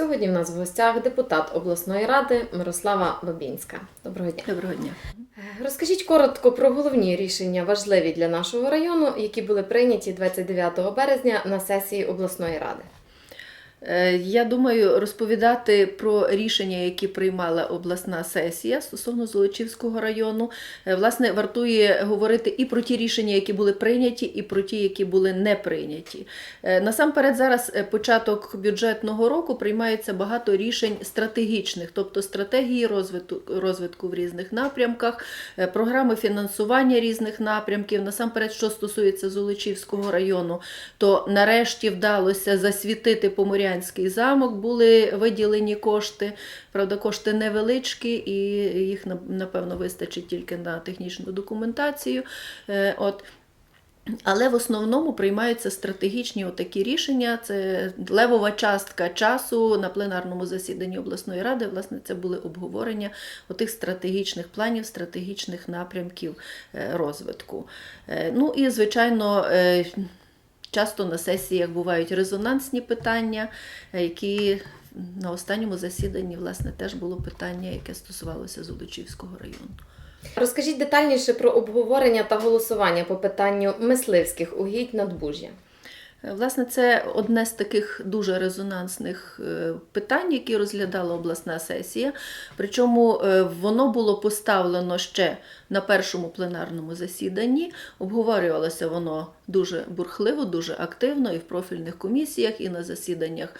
Сьогодні в нас в гостях депутат обласної ради Мирослава Бабінська. Доброго дня. Доброго дня. Розкажіть коротко про головні рішення, важливі для нашого району, які були прийняті 29 березня на сесії обласної ради. Е, Я думаю, розповідати про рішення, які приймала обласна сесія стосовно Золочівського району, е, власне, вартує говорити і про ті рішення, які були прийняті, і про ті, які були не прийняті. Е, Насамперед, зараз початок бюджетного року приймається багато рішень стратегічних, тобто стратегії розвитку, розвитку в різних напрямках, програми фінансування різних напрямків. Насамперед, що стосується Золочівського району, то нарешті вдалося засвітити Поморянський замок, були виділені кошти. Правда, кошти невеличкі, і їх напевно вистачить тільки на технічну документацію. Е, От. Але в основному приймаються стратегічні такі рішення. Це левова частка часу на пленарному засіданні обласної ради. Власне, це були обговорення отих стратегічних планів, стратегічних напрямків е, розвитку. Е, Ну і, звичайно, часто на сесіях бувають резонансні питання, е, які на останньому засіданні, власне, теж було питання, яке стосувалося Золочівського району. Розкажіть детальніше про обговорення та голосування по питанню мисливських угідь надбужжя. Е, Власне, це одне з таких дуже резонансних е, питань, які розглядала обласна сесія. Причому е, воно було поставлено ще на першому пленарному засіданні. Обговорювалося воно дуже бурхливо, дуже активно і в профільних комісіях, і на засіданнях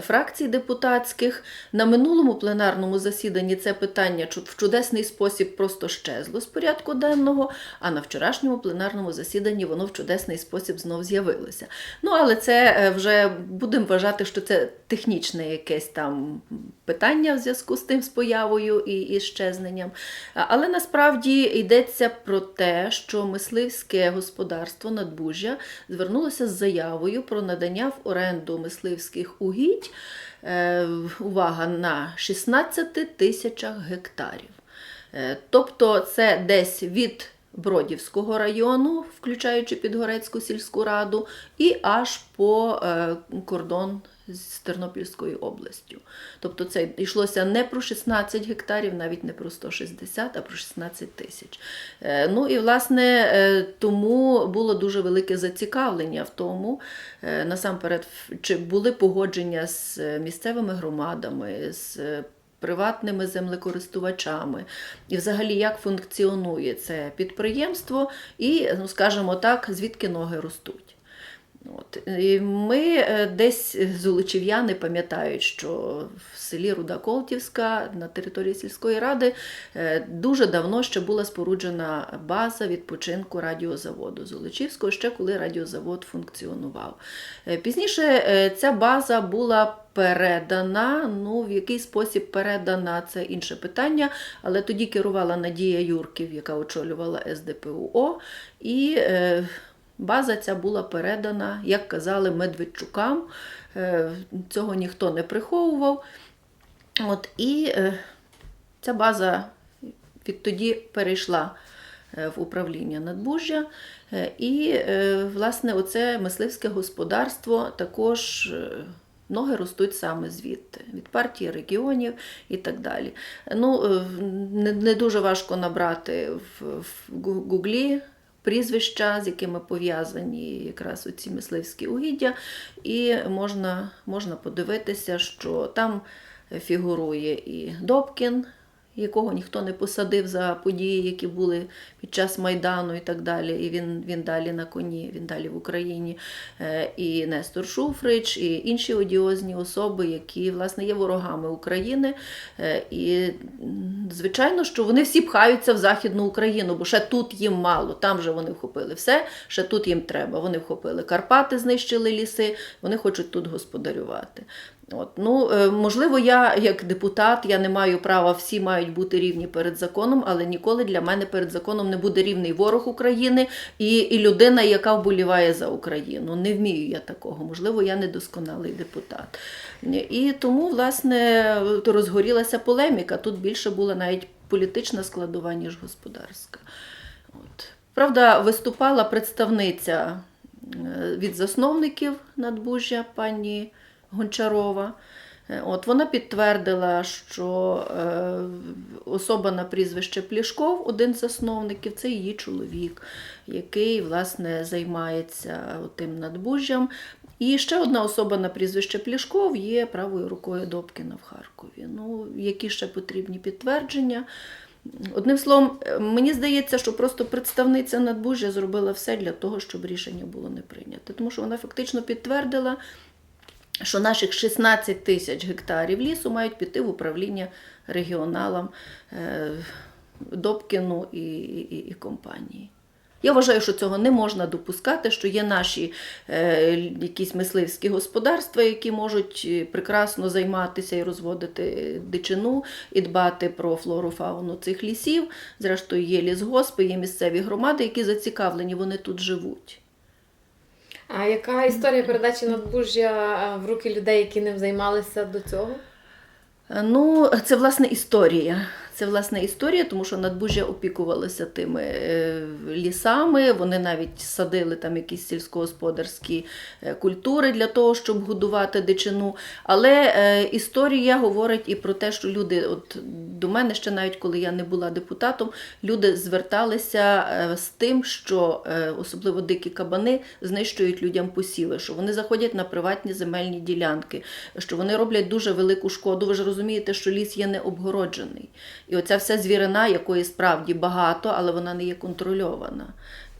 фракцій депутатських. На минулому пленарному засіданні це питання в чудесний спосіб просто щезло з порядку денного, а на вчорашньому пленарному засіданні воно в чудесний спосіб знов з'явилося. Ну, але це е, вже будемо вважати, що це технічне якесь там питання в зв'язку з тим з появою і, і щезненням. Але насправді йдеться про те, що мисливське господарство надбужжя звернулося з заявою про надання в оренду мисливських угідь. е, Увага на 16 тисячах гектарів. Е, Тобто це десь від Бродівського району, включаючи Підгорецьку сільську раду, і аж по е, кордон з Тернопільською областю. Тобто це йшлося не про 16 гектарів, навіть не про 160, а про 16 тисяч. Е, Ну і власне е, тому було дуже велике зацікавлення в тому, насамперед, чи були погодження з місцевими громадами, з приватними землекористувачами, і взагалі як функціонує це підприємство, і, ну скажімо так, звідки ноги ростуть. От. І ми е, десь золочів'яни пам'ятають, що в селі Руда Колтівська на території сільської ради е, дуже давно ще була споруджена база відпочинку радіозаводу Золочівського, ще коли радіозавод функціонував. Е, Пізніше ця база була передана. Ну, в який спосіб передана, це інше питання. Але тоді керувала Надія Юрків, яка очолювала СДПУО. І е, база ця була передана, як казали, Медведчукам. Е, цього ніхто не приховував. От, і е, ця база відтоді перейшла е, в управління надбужжя. Е, І, е, власне, оце мисливське господарство також. Ноги ростуть саме звідти, від партії регіонів і так далі. Ну, е, не, не дуже важко набрати в, в Гуглі прізвища, з якими пов'язані якраз оці мисливські угіддя, і можна, можна подивитися, що там фігурує і Добкін, якого ніхто не посадив за події, які були під час Майдану і так далі. І він, він далі на коні, він далі в Україні. Е, І Нестор Шуфрич, і інші одіозні особи, які власне є ворогами України. Е, І звичайно, що вони всі пхаються в Західну Україну, бо ще тут їм мало. Там же вони вхопили все, ще тут їм треба. Вони вхопили Карпати, знищили ліси, вони хочуть тут господарювати. От, ну, е, можливо, я як депутат я не маю права, всі мають бути рівні перед законом, але ніколи для мене перед законом не буде рівний ворог України і, і людина, яка вболіває за Україну. Не вмію я такого. Можливо, я недосконалий депутат. І тому, власне, розгорілася полеміка. Тут більше була навіть політична складова, ніж господарська. От. Правда, виступала представниця е, від засновників надбужжя пані Гончарова. Е, От вона підтвердила, що е, особа на прізвище Плішков, один з засновників, це її чоловік, який власне займається тим надбужжям. І ще одна особа на прізвище Плішков є правою рукою Добкіна в Харкові. Ну, які ще потрібні підтвердження? Одним словом, е, мені здається, що просто представниця надбужжя зробила все для того, щоб рішення було не прийняте. Тому що вона фактично підтвердила, що наших 16 тисяч гектарів лісу мають піти в управління регіоналам е, Добкіну і, і, і компанії. Я вважаю, що цього не можна допускати, що є наші е, якісь мисливські господарства, які можуть е, прекрасно займатися і розводити дичину, і дбати про флору, фауну цих лісів. Зрештою, є лісгоспи, є місцеві громади, які зацікавлені, вони тут живуть. А яка історія передачі надбужжя в руки людей, які ним займалися до цього? Ну, це власне історія. Це власне історія, тому що надбужжя опікувалося тими е, лісами. Вони навіть садили там якісь сільськогосподарські е, культури для того, щоб годувати дичину. Але е, історія говорить і про те, що люди, от до мене ще навіть коли я не була депутатом, люди зверталися з тим, що особливо дикі кабани знищують людям посіви, що вони заходять на приватні земельні ділянки, що вони роблять дуже велику шкоду. Ви ж розумієте, що ліс є необгороджений. І оця вся звірина, якої справді багато, але вона не є контрольована.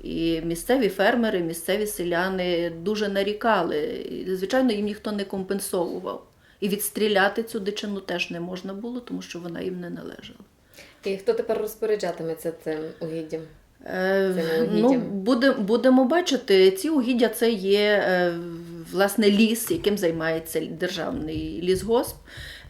І місцеві фермери, місцеві селяни дуже нарікали. І, звичайно, їм ніхто не компенсовував. І відстріляти цю дичину теж не можна було, тому що вона їм не належала. І хто тепер розпоряджатиметься цим угіддям? Е, ну, буде, будемо бачити, ці угіддя це є е, власне ліс, яким займається державний лісгосп.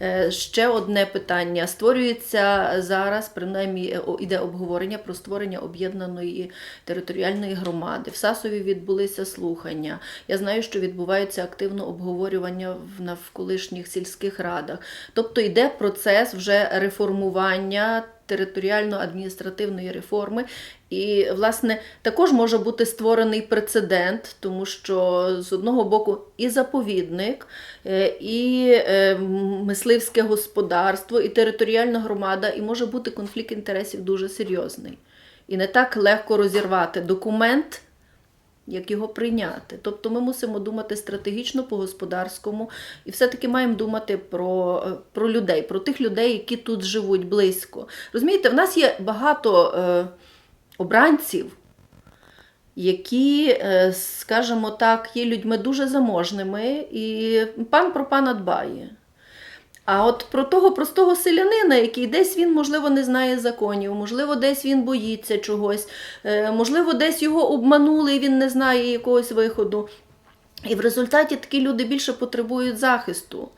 Е, Ще одне питання. Створюється зараз, принаймні, е, іде обговорення про створення об'єднаної територіальної громади. В Сасові відбулися слухання. Я знаю, що відбувається активно обговорювання в навколишніх сільських радах. Тобто йде процес вже реформування територіально-адміністративної реформи. І, власне, також може бути створений прецедент, тому що з одного боку і заповідник, е, і е, мисливське господарство, і територіальна громада, і може бути конфлікт інтересів дуже серйозний. І не так легко розірвати документ, як його прийняти. Тобто ми мусимо думати стратегічно по-господарському і все-таки маємо думати про, е, про людей, про тих людей, які тут живуть близько. Розумієте, в нас є багато е, обранців, які, е, скажімо так, є людьми дуже заможними, і пан про пана дбає. А от про того простого селянина, який десь він, можливо, не знає законів, можливо, десь він боїться чогось, е, можливо, десь його обманули і він не знає якогось виходу. І в результаті такі люди більше потребують захисту.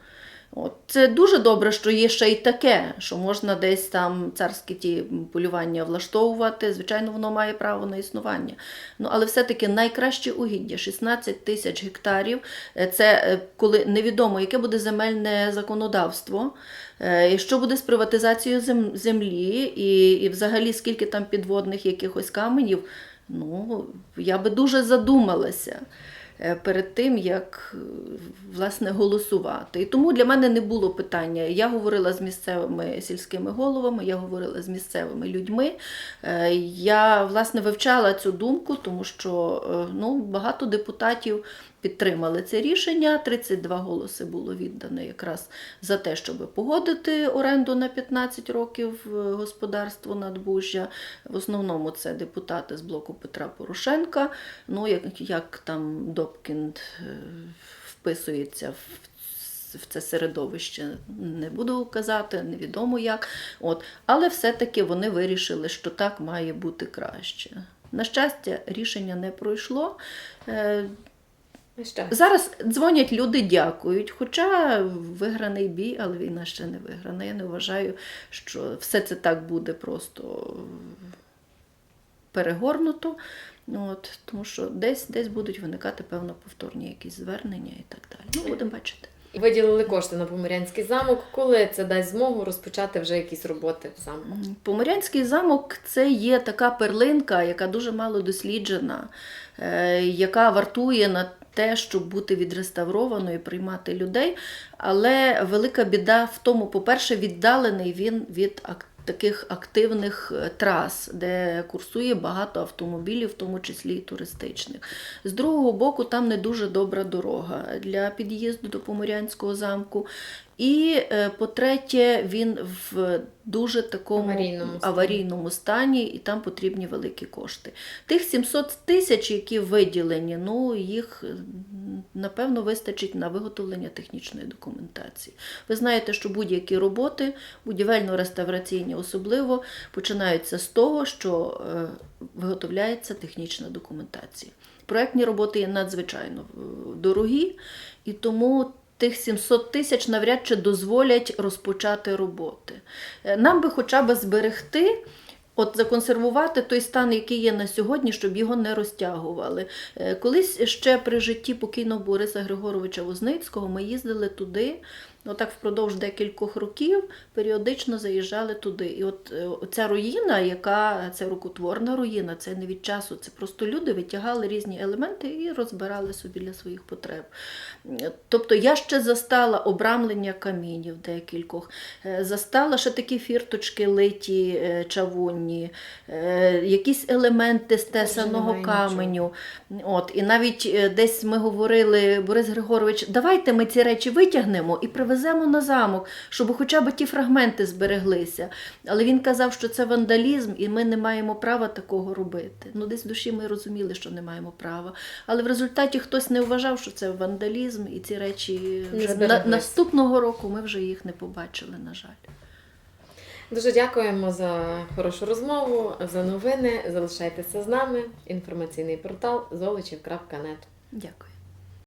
От. Це дуже добре, що є ще й таке, що можна десь там царські ті полювання влаштовувати. Звичайно, воно має право на існування. Ну, але все-таки найкраще угіддя 16 тисяч гектарів. Е, Це е, коли невідомо, яке буде земельне законодавство, е, що буде з приватизацією землі, і, і взагалі скільки там підводних якихось каменів. Ну, я би дуже задумалася перед тим, як е, власне голосувати. І тому для мене не було питання. Я говорила з місцевими сільськими головами, я говорила з місцевими людьми. Е, Я власне вивчала цю думку, тому що е, ну, багато депутатів підтримали це рішення. 32 голоси було віддано якраз за те, щоб погодити оренду на 15 років е, господарство надбужжя. В основному це депутати з блоку Петра Порошенка. Ну, як, як там Добкін е, вписується в. В це середовище не буду казати, невідомо як. От. Але все-таки вони вирішили, що так має бути краще. На щастя, рішення не пройшло. Е, Що? Зараз дзвонять люди, дякують. Хоча виграний бій, але війна ще не виграна. Я не вважаю, що все це так буде просто перегорнуто. От, тому що десь, десь будуть виникати, певно, повторні якісь звернення і так далі. Ну, будемо бачити. Виділили кошти на Поморянський замок. Коли це дасть змогу розпочати вже якісь роботи в замку? Поморянський замок це є така перлинка, яка дуже мало досліджена, е, яка вартує на те, щоб бути відреставровано і приймати людей. Але велика біда в тому, по-перше, віддалений він від таких активних е, трас, де курсує багато автомобілів, в тому числі і туристичних. З другого боку, там не дуже добра дорога для під'їзду до Поморянського замку. І е, по-третє, він в дуже такому Аварійному стані. аварійному стані, і там потрібні великі кошти. Тих 700 тисяч, які виділені, ну їх напевно вистачить на виготовлення технічної документації. Ви знаєте, що будь-які роботи, будівельно-реставраційні особливо, починаються з того, що е, виготовляється технічна документація. Проектні роботи є надзвичайно е, дорогі, і тому тих 700 тисяч навряд чи дозволять розпочати роботи. Е, Нам би хоча б зберегти. От законсервувати той стан, який є на сьогодні, щоб його не розтягували. Е, Колись ще при житті покійного Бориса Григоровича Возницького ми їздили туди, отак впродовж декількох років періодично заїжджали туди. І от е, ця руїна, яка це рукотворна руїна, це не від часу, це просто люди витягали різні елементи і розбирали собі для своїх потреб. Тобто я ще застала обрамлення камінів декількох, е, застала ще такі фірточки литі е, чавунні, якісь елементи з тесаного немає каменю. От, і навіть десь ми говорили, Борис Григорович, давайте ми ці речі витягнемо і привеземо на замок, щоб хоча б ті фрагменти збереглися. Але він казав, що це вандалізм, і ми не маємо права такого робити. Ну, десь в душі ми розуміли, що не маємо права. Але в результаті хтось не вважав, що це вандалізм, і ці речі вже на, наступного року ми вже їх не побачили, на жаль. Дуже дякуємо за хорошу розмову, за новини. Залишайтеся з нами. Інформаційний портал золочів.нет. Дякую.